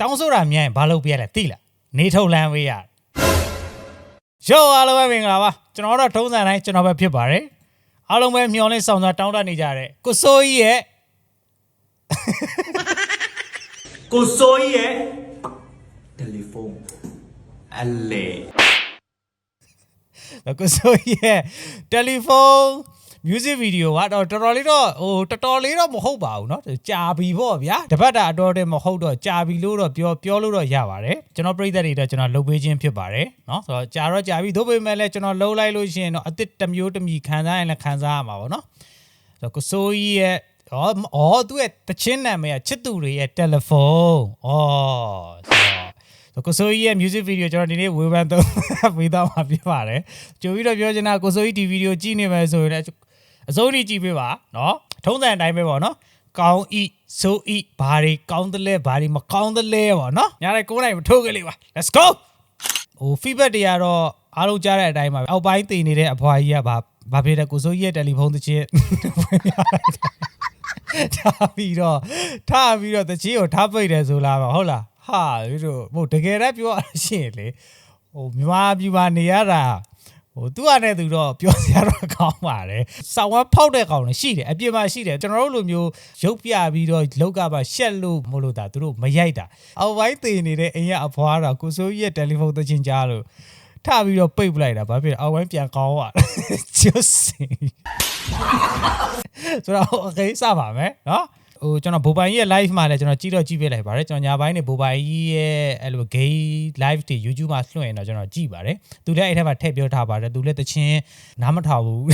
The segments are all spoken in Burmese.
တောင်းဆိုတာမြန်ရင်ဘာလုပ်ပြရလဲသိလားနေထုတ်လန်းဝေးရရောအားလုံးပဲမင်္ဂလာပါကျွန်တော်တို့ထုံးစံတိုင်းကျွန်တော်ပဲဖြစ်ပါတယ်အားလုံးပဲမျှော်လင့်ဆောင်စွာတောင်းတနေကြတဲ့ကိုစိုးကြီးရဲ့ကိုစိုးကြီးရဲ့တယ်လီဖုန်းအလေကိုစိုးကြီးရဲ့တယ်လီဖုန်း music video ကတော့တော်တော်လေးတော့ဟိုတော်တော်လေးတော့မဟုတ်ပါဘူးเนาะကြာပြီပေါ့ဗျာတပတ်တာအတော်တည်းမဟုတ်တော့ကြာပြီလို့တော့ပြောပြောလို့တော့ရပါတယ်ကျွန်တော်ပြည်သက်တွေတော့ကျွန်တော်လုပ်ပေးခြင်းဖြစ်ပါတယ်เนาะဆိုတော့ကြာတော့ကြာပြီသို့ပေမဲ့လည်းကျွန်တော်လှုပ်လိုက်လို့ရှိရင်တော့အစ်စ်တစ်မျိုးတစ်မျိုးခံစားရင်လည်းခံစားရမှာပေါ့เนาะဆိုတော့ကိုစိုးကြီးရဲ့ဩဩသူ့ရဲ့တချင်းနာမည်ကချစ်သူတွေရဲ့တယ်လီဖုန်းဩဆိုတော့ ကိုဆိုကြီးရဲ့ music video ကျွန်တော်ဒီနေ့ဝေဖန်တော့ပေးတော့မှာဖြစ်ပါတယ်ကြိုပြီးတော့ပြောချင်တာကိုဆိုကြီးဒီ video ကြည့်နေမယ်ဆိုရင်လည်း အစိုးရကြည့်ပေးပါနော်ထုံးစံအတိုင်းပဲပေါ့နော်ကောင်းဤဆိုဤဘာတွေကောင်းတယ်လဲဘာတွေမကောင်းတယ်လဲပေါ့နော်ညာတဲ့ကိုယ်နိုင်မထုတ်ကလေးပါ let's go ဟို feedback တွေကတော့အားလုံးကြားတဲ့အတိုင်းပါပဲအောက်ပိုင်းတည်နေတဲ့အဖွာကြီးကဘာဘာဖြစ်လဲကိုစိုးကြီးရဲ့တယ်လီဖုန်းတစ်ချက်ဖွင့်ပြလိုက်တာထားပြီးတော့ထားပြီးတော့တချင်းကိုထားပိတ်တယ်ဆိုလားဟုတ်လားဟာတို့ဟိုတကယ်တမ်းပြောရရှင်လေဟိုမြမပြပါနေရတာ ဟိုသူ့အနေနဲ့သူတော့ပြောစရာတော့ကောင်းပါတယ်။ဆောင်းဝါဖောက်တဲ့ကောင်လည်းရှိတယ်။အပြင်မှာရှိတယ်။ကျွန်တော်တို့လိုမျိုးရုပ်ပြပြီးတော့လောက်ကပါရှက်လို့မလို့တာသူတို့မရိုက်တာ။အော်ဝိုင်းတင်နေတဲ့အင်ရအဖွားတော့ကိုစိုးကြီးရဲ့တယ်လီဖုန်းသချင်းကြားလို့ထပြီးတော့ပိတ်ပလိုက်တာဘာဖြစ်လဲအော်ဝိုင်းပြန်ကောင်းသွားတယ်။ just ဆိုတော့ okay စပါမယ်နော်။ ဟိုကျွန်တော်ဘိုပိုင်ကြီးရဲ့ live မှာလည်းကျွန်တော်ကြည့်တော့ကြည့်ပေးလိုက်ပါတယ်ကျွန်တော်ညာပိုင်းနေဘိုပိုင်ကြီးရဲ့အဲ့လို gay live တွေ YouTube မှာလွှင့်ရင်တော့ကျွန်တော်ကြည့်ပါတယ်သူလည်းအဲ့ထက်မှာထည့်ပြောထားပါတယ်သူလည်းတချင်းနားမထောင်ဘူး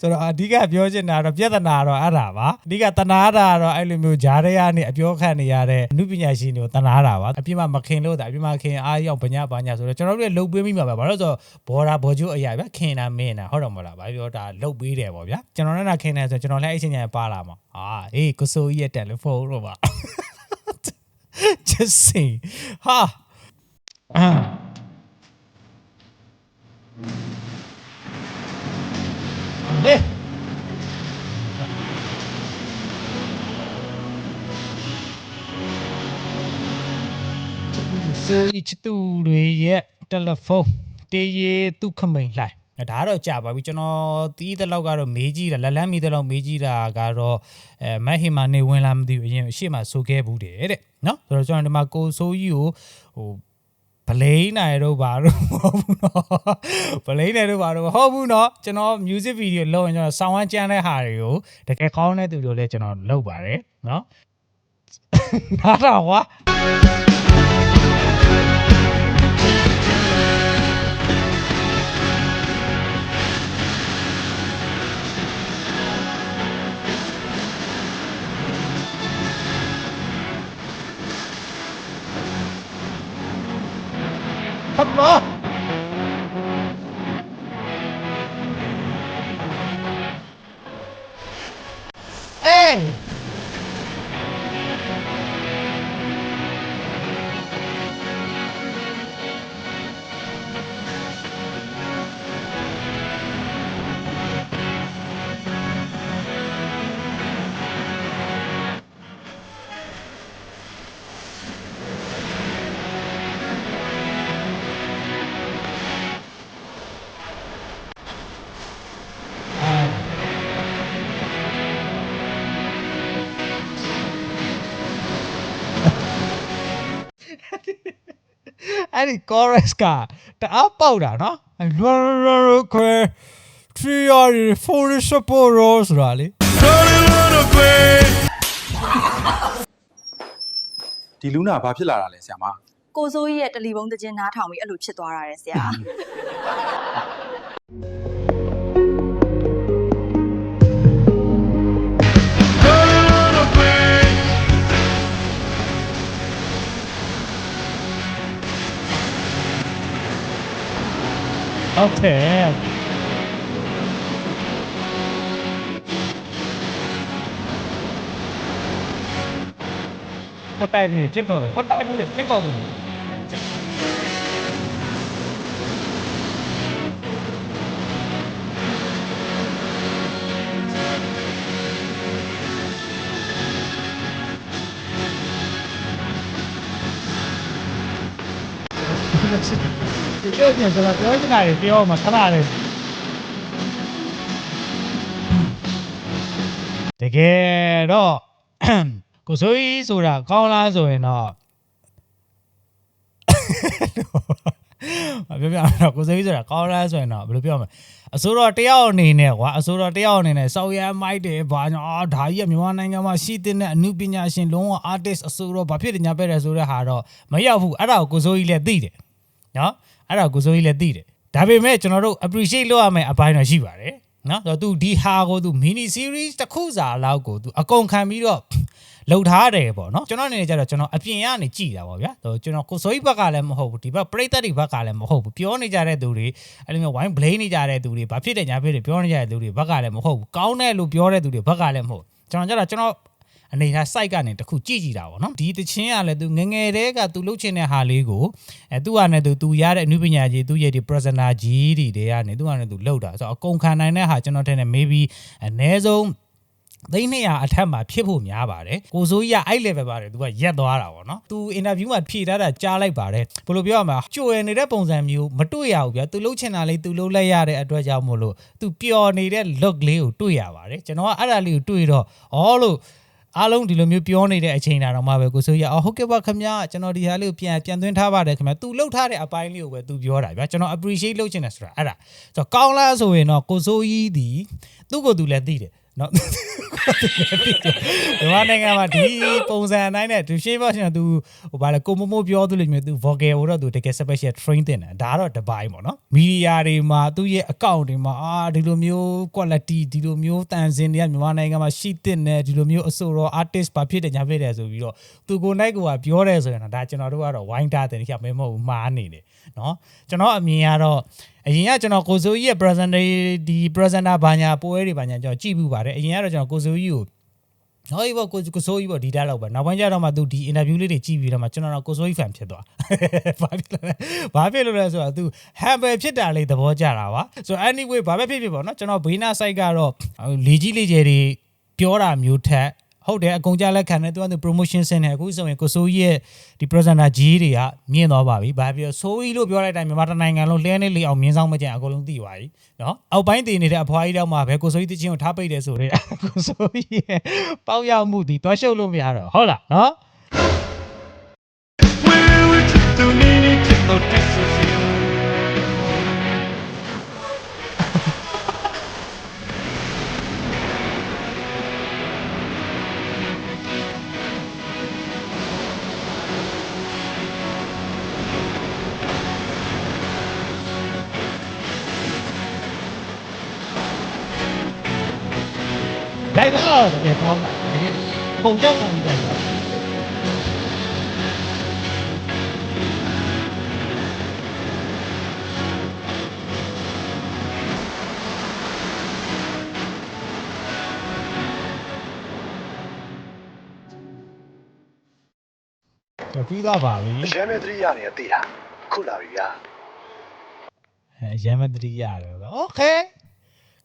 ဆိုတော့အဓိကပြောချင်တာတော့ပြဿနာတော့အဲ့ဒါပါအဓိကတနာတာတော့အဲ့လိုမျိုးဂျားရဲကနေအပြောခံနေရတဲ့အမှုပညာရှင်တွေကိုတနာတာပါအပြစ်မှမခင်လို့တာအပြစ်မှခင်အားရောက်ဗညာဗညာဆိုတော့ကျွန်တော်တို့လည်းလှုပ်ပေးမိမှာပါဘာလို့လဲဆိုတော့ဘော်ရာဘော်ကျိုးအရာဗျခင်တာမင်းတာဟုတ်တော့မလားဘာပြောတာလှုပ်ပေးတယ်ပေါ့ဗျာကျွန်တော်နဲ့နာခင်တယ်ဆိုကျွန်တော်လည်းအဲ့အချိန်ညာပါလာမှာဟာအေးကိုဆိုကြီးရဲ့တယ်လီဖုန်းတော့ပါ just say ဟာအာ လေဆိုအချတူတွေရဲ့တယ်လီဖုန်းတေးရီသူခမိန်လှိုင်းဒါကတော့ကြာပါပြီကျွန်တော်တီးတဲ့လောက်ကတော့မေးကြည့်တာလက်လန်းမီတဲ့လောက်မေးကြည့်တာကတော့အဲမက်ဟီမာနေဝင်လာမသိဘူးအရင်အရှိမဆိုခဲ့ဘူးတဲ့တဲ့နော်ဆိုတော့ကျွန်တော်ဒီမှာကိုဆိုးကြီးကိုဟို ဗလိန်နိုင်တို့ဘာလို့မဟုတ်ဘူးနော်ဗလိန်နိုင်တို့ဘာလို့မဟုတ်ဘူးနော်ကျွန်တော် music video လုပ်ရင်ကျွန်တော်ဆောင်းဝမ်းကြမ်းတဲ့ဟာတွေကိုတကယ်ကောင်းတဲ့သူတို့လည်းကျွန်တော်လုပ်ပါတယ်နော်နားတော်ဝါ အေး အဲ့ဒီ chorus ကတအားပေါက်တာနော်လွန်လွန်ခွဲ three or four support ဆိုတာလေဒီလူနာဘာဖြစ်လာတာလဲဆရာမကိုစိုးကြီးရဲ့တယ်လီဖုန်းတခြင်းနားထောင်ပြီးအဲ့လိုဖြစ်သွားတာလေဆရာ 아웃해. 꽃다리 찍거든. 꽃다리 찍거든. ဒီပြောပြန်ဆိုတော့ပြောချင်တာတွေပြောမှခဏလေးတကယ်တော့ကိုစိုးကြီးဆိုတာကောင်းလားဆိုရင်တော့မပြောပြတော့ကိုစိုးကြီးဆိုတာကောင်းလားဆိုရင်တော့ဘယ်လိုပြောမလဲအစိုးရတယောက်အနေနဲ့ကွာအစိုးရတယောက်အနေနဲ့စောက်ရမ်းမိုက်တယ်ဘာညာအာဒါကြီးကမြန်မာနိုင်ငံမှာရှိတဲ့အမှုပညာရှင်လုံးဝ artist အစိုးရဘာဖြစ်တယ်ညာပဲတယ်ဆိုတဲ့ဟာတော့မရောက်ဘူးအဲ့ဒါကိုကိုစိုးကြီးလည်းသိတယ် နော်အဲ့ဒါကိုကိုစိုးကြီးလည်းသိတယ်ဒါပေမဲ့ကျွန်တော်တို့ appreciate လုပ်ရမယ်အပိုင်းတော့ရှိပါတယ်နော်ဆိုတော့ तू ဒီဟာကို तू mini series တစ်ခုစာလောက်ကို तू အကုန်ခံပြီးတော့ လှုပ်ထားတယ်ပေါ့နော်ကျွန်တော်အနေနဲ့ကျတော့ကျွန်တော်အပြင်ကနေကြည်တာပေါ့ဗျာဟိုကျွန်တော်ကိုစိုးကြီးဘက်ကလည်းမဟုတ်ဘူးဒီဘက်ပရိသတ်တွေဘက်ကလည်းမဟုတ်ဘူးပြောနေကြတဲ့သူတွေအဲ့လိုမျိုးဝိုင်း blame နေကြတဲ့သူတွေဘာဖြစ်တယ်ညာဖြစ်တယ်ပြောနေကြတဲ့သူတွေဘက်ကလည်းမဟုတ်ဘူးကောင်းတယ်လို့ပြောတဲ့သူတွေဘက်ကလည်းမဟုတ်ကျွန်တော်ကျတော့ကျွန်တော် အနေနဲ့ site ကနေတခုကြည့်ကြည့်တာပေါ့နော်ဒီတချင်းကလည်းသူငယ်ငယ်တည်းကသူလှုပ်ချင်တဲ့ဟာလေးကိုအဲသူကနဲ့သူသူရတဲ့အနုပညာကြီးသူရဲ့ဒီ presenter ကြီးတွေတွေကနေသူကနဲ့သူလှုပ်တာဆိုတော့အကုန်ခံနိုင်တဲ့ဟာကျွန်တော်ထင်တယ် maybe အနည်းဆုံးသိန်း200အထက်မှာဖြစ်ဖို့များပါတယ်ကိုစိုးကြီးကအဲ့ level ပါတယ်သူကရက်သွားတာပေါ့နော်သူ interview မှာဖြေထားတာကြားလိုက်ပါတယ်ဘယ်လိုပြောရမလဲကြွယ်နေတဲ့ပုံစံမျိုးမတွေ့ရဘူးဗျာသူလှုပ်ချင်တာလေးသူလှုပ်လိုက်ရတဲ့အတွက်ကြောင့်မို့လို့သူပျော်နေတဲ့ look လေးကိုတွေ့ရပါတယ်ကျွန်တော်ကအဲ့ဒါလေးကိုတွေ့တော့အော်လို့ အားလုံးဒီလိုမျိုးပြောနေတဲ့အချိန်တာတော့မှပဲကိုစိုးကြီးအော်ဟုတ်ကဲ့ပါခင်ဗျာကျွန်တော်ဒီဟာလေးကိုပြန်ပြန်သွင်းထားပါတယ်ခင်ဗျာသူလှုပ်ထားတဲ့အပိုင်းလေးကိုပဲသူပြောတာဗျာကျွန်တော် appreciate လုပ်ချင်တယ်ဆိုတာအဲ့ဒါဆိုတော့ကောင်းလားဆိုရင်တော့ကိုစိုးကြီးဒီသူ့ကိုယ်သူလည်းသိတယ်နော် မြန်မာနိုင်ငံမှာဒီပုံစံအတိုင်းနဲ့သူရှင်းပါရှင်သူဟိုဗာလေကိုမမိုးပြောသူလိုမျိုးသူ vocal ကိုတော့သူတကယ် special train တင်တယ်ဒါကတော့တပိုင်းပေါ့နော်မီဒီယာတွေမှာသူ့ရဲ့ account တွေမှာအာဒီလိုမျိုး quality ဒီလိုမျိုးတန်စင်တွေကမြန်မာနိုင်ငံမှာရှိတဲ့နဲ့ဒီလိုမျိုးအဆိုတော် artist ဘာဖြစ်တယ်ညာဖြစ်တယ်ဆိုပြီးတော့သူကိုနိုင်ကိုကပြောတယ်ဆိုရင်တော့ဒါကျွန်တော်တို့ကတော့ဝိုင်းတာတယ်ခါမဲမဟုတ်ဘူးမှားနေတယ်နော်ကျွန်တော်အမြင်ကတော့ အရင်ကကျွန်တော်ကိုစိုးကြီးရဲ့ presenter ဒီ presenter ဘာညာပွဲတွေဘာညာကျွန်တော်ကြည့်ဘူးပါတယ်အရင်ကတော့ကျွန်တော်ကိုစိုးကြီးကိုဟောဒီဘောကိုကိုဆိုးကြီးပေါ့ဒီတက်လောက်ပဲနောက်ပိုင်းကျတော့မှသူဒီ interview လေးတွေကြည့်ပြီးတော့မှကျွန်တော်တော့ကိုဆိုးကြီး fan ဖြစ်သွားဘာဖြစ်လဲဘာဖြစ်လို့လဲဆိုတော့ तू humble ဖြစ်တာလေးသဘောကျတာပါဆိုတော့ anyway ဘာပဲဖြစ်ဖြစ်ပေါ့နော်ကျွန်တော်ဘေးနာ site ကတော့လေကြီးလေကျယ်တွေပြောတာမျိုးထက် ဟုတ်တယ်အကုန်ကြလက်ခံတယ်သူကသူ promotion ဆင်းတယ်အခုဆိုရင်ကိုစိုးကြီးရဲ့ဒီ presenter ကြီးတွေကမြင်သွားပါပြီ။ဘာဖြစ်ဆိုစိုးကြီးလို့ပြောလိုက်တိုင်းမြန်မာတိုင်းနိုင်ငံလုံးလဲနေလေအောင်မြင်းဆောင်မကြံအကုန်လုံးသိပါပြီ။နော်။အောက်ပိုင်းတည်နေတဲ့အဖွားကြီးတော့မှပဲကိုစိုးကြီးတချင်းကိုထားပိတ်တယ်ဆိုတော့ကိုစိုးကြီးရဲ့ပေါက်ရောက်မှုဒီတွားရှုပ်လို့မရတော့ဟုတ်လားနော်။။လိုက် ကယ်ကောင်းတာတကယ်ပုံကြောက်တာကြီးတယ် 就ပြီးသွားပါပြီ ရမ်းမဲ့သတိရနေရသေးတာခုလာပြီဗျာ အဲရမ်းမတတိရတယ်ဆိုโอเค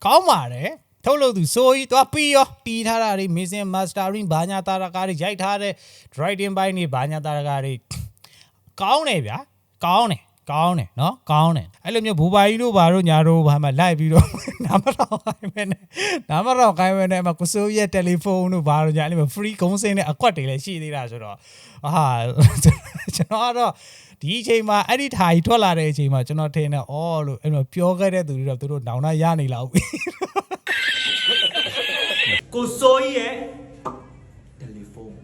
ကောင်းပါတယ် ထုတ်လုပ်သူဆိုကြီးသွားပြီးရောတီးထားတာတွေ mixing mastering ဘာညာတာရကားတွေရိုက်ထားတဲ့ writing ဘိုင်းတွေဘာညာတာရကားတွေကောင်းတယ်ဗျာကောင်းတယ်ကောင်းတယ်နော်ကောင်းတယ်အဲ့လိုမျိုးဘူပါကြီးတို့ဘာတို့ညာတို့ဘာမှလိုက်ပြီးတော့နာမတော်ခိုင်းမယ်နဲ့နာမတော်ခိုင်းမယ်နဲ့မကုဆိုးရဲ့တယ်လီဖုန်းတို့ဘာတို့ညာအဲ့လိုမျိုး free ကုန်းစင်းနဲ့အကွက်တွေလည်းရှိသေးတာဆိုတော့ဟာကျွန်တော်ကတော့ဒီအချိန်မှာအဲ့ဒီထားကြီးထွက်လာတဲ့အချိန်မှာကျွန်တော်ထင်တယ်အော်လို့အဲ့လိုပြောခဲ့တဲ့သူတွေတော့သူတို့နောင်နာရနေလောက်ပြီ ကိုစိုးကြီးရဲ့တယ်လီဖုန်း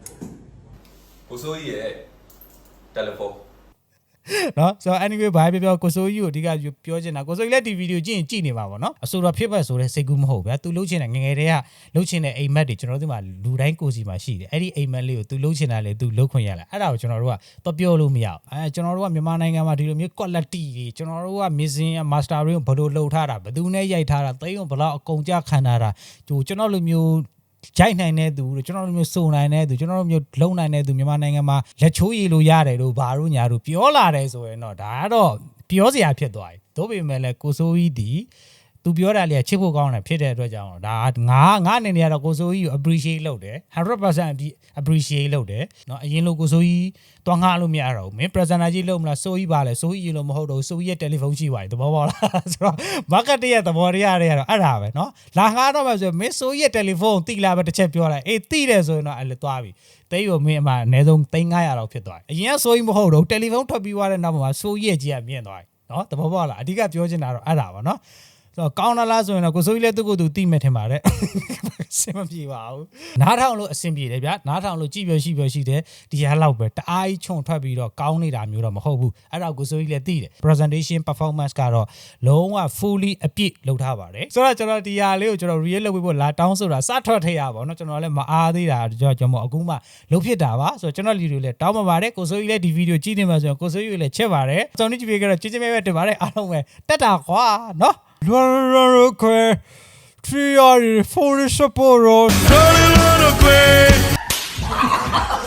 ကိုစိုးကြီးရဲ့တယ်လီဖုန်း နော်ဆိုတော့ anyway ဘာပြောပြောကိုစိုးကြီးကိုအဓိကပြောချင်တာကိုစိုးကြီးလည်းဒီဗီဒီယိုကြည့်ရင်ကြည့်နေပါပေါ့နော်အဆိုတော့ဖြစ်ပတ်ဆိုတဲ့စိတ်ကူးမဟုတ်ဗျာသူလှုပ်ချင်တဲ့ငယ်ငယ်တည်းကလှုပ်ချင်တဲ့အိမ်မက်တွေကျွန်တော်တို့ဒီမှာလူတိုင်းကိုစီမှာရှိတယ်အဲ့ဒီအိမ်မက်လေးကိုသူလှုပ်ချင်တာလေသူလှုပ်ခွင့်ရလာအဲ့ဒါကိုကျွန်တော်တို့ကတော့ပြောလို့မရအောင်အဲကျွန်တော်တို့ကမြန်မာနိုင်ငံမှာဒီလိုမျိုး quality တွေကျွန်တော်တို့က missing master တွေကိုဘယ်လိုလှုပ်ထားတာဘယ်သူနဲ့ရိုက်ထားတာသိန်းကိုဘယ်လောက်အကုန်ကြခံထားတာဟိုကျွန်တော်လိုမျိုး ရိုက်နိုင်တဲ့သူတို့ကျွန်တော်တို့မျိုးစုံနိုင်တဲ့သူကျွန်တော်တို့မျိုးလုံနိုင်တဲ့သူမြန်မာနိုင်ငံမှာလက်ချိုးရည်လို့ရတယ်လို့ဘာလို့ညာလို့ပြောလာတယ်ဆိုရင်တော့ဒါကတော့ပြောစရာဖြစ်သွားပြီ။သို့ပေမဲ့လည်းကိုစိုးကြီးဒီ သူ သူပြောတာလေးကချစ်ဖို့ကောင်းတယ်ဖြစ်တဲ့အတွက်ကြောင့်ဒါငါငါအနေနဲ့ကတော့ကိုစိုးကြီးကို appreciate လုပ်တယ်100% appreciate လုပ်တယ်เนาะအရင်လိုကိုစိုးကြီးတွားငှလို့မရတော့ဘူးမင်း presenter ကြီးလုပ်မလားစိုးကြီးပါလဲစိုးကြီးလို့မဟုတ်တော့စိုးကြီးရဲ့ telephone ရှိပါ යි သဘောပေါက်လားဆိုတော့ market ရဲ့သဘောတရားတွေကတော့အဲ့ဒါပဲเนาะလာငှားတော့မှဆိုမင်းစိုးကြီးရဲ့ telephone တိလာပဲတစ်ချက်ပြောလိုက်အေးတိတယ်ဆိုရင်တော့အဲ့လိုသွားပြီတိတ်ကိုမင်းအမအနည်းဆုံး3900လောက်ဖြစ်သွားတယ်အရင်ကစိုးကြီးမဟုတ်တော့ telephone ထွက်ပြီးသွားတဲ့နောက်မှာစိုးကြီးရဲ့ကြီးကမြင့်သွားပြီเนาะသဘောပေါက်လားအဓိကပြောချင်တာတော့အဲ့ဒါပါเนาะ ဆိုတော့ကောင်းလာလားဆိုရင်တော့ကိုစိုးကြီးလည်းသူ့ကိုယ်သူတိမဲ့ထင်ပါတယ်အဆင်မပြေပါဘူးနားထောင်လို့အဆင်ပြေတယ်ဗျာနားထောင်လို့ကြည့်ပြရှိပြရှိတယ်ဒီဟာလောက်ပဲတအားကြီးခြုံထွက်ပြီးတော့ကောင်းနေတာမျိုးတော့မဟုတ်ဘူးအဲ့တော့ကိုစိုးကြီးလည်းသိတယ် presentation performance ကတော့လုံးဝ fully အပြည့်လုပ်ထားပါတယ်ဆိုတော့ကျွန်တော်ဒီဟာလေးကိုကျွန်တော် real လုပ်ဖို့လာတောင်းဆိုတာစထွက်ထည့်ရပါတော့ကျွန်တော်လည်းမအားသေးတာကျွန်တော်ကျွန်တော်အခုမှလုပ်ဖြစ်တာပါဆိုတော့ကျွန်တော်လီတွေလည်းတောင်းပန်ပါတယ်ကိုစိုးကြီးလည်းဒီဗီဒီယိုကြည့်နေမှာဆိုရင်ကိုစိုးကြီးလည်းချက်ပါတယ်ကျွန်တော်နေ့ကြည့်ပြီးကြတော့ကြည်ကြည်မဲမဲတင်ပါတယ်အားလုံးပဲတက်တာကွာနော် Run, run, run, quick. Three are in full support of. Run, run, run, quick.